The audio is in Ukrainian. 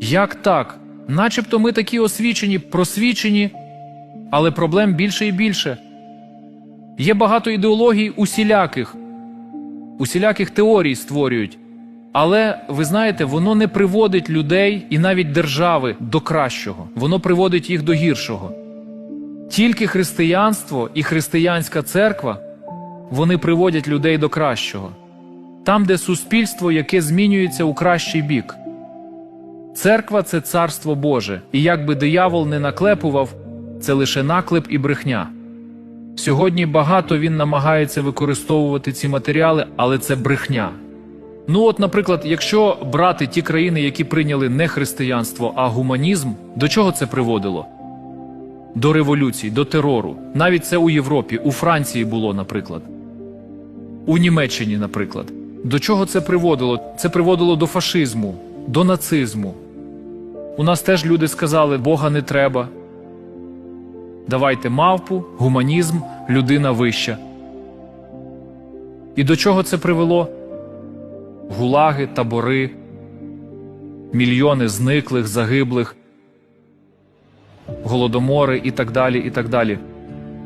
Як так? Начебто ми такі освічені, просвічені, але проблем більше і більше. Є багато ідеологій усіляких, усіляких теорій створюють. Але ви знаєте, воно не приводить людей і навіть держави до кращого, воно приводить їх до гіршого. Тільки християнство і християнська церква вони приводять людей до кращого, там, де суспільство, яке змінюється у кращий бік. Церква це царство Боже, і як би диявол не наклепував, це лише наклеп і брехня. Сьогодні багато він намагається використовувати ці матеріали, але це брехня. Ну, от, наприклад, якщо брати ті країни, які прийняли не християнство, а гуманізм, до чого це приводило? До революцій, до терору. Навіть це у Європі, у Франції було, наприклад, у Німеччині, наприклад. До чого це приводило? Це приводило до фашизму, до нацизму. У нас теж люди сказали, Бога не треба. Давайте мавпу, гуманізм, людина вища. І до чого це привело? Гулаги, табори, мільйони зниклих, загиблих, голодомори і так далі, і так далі.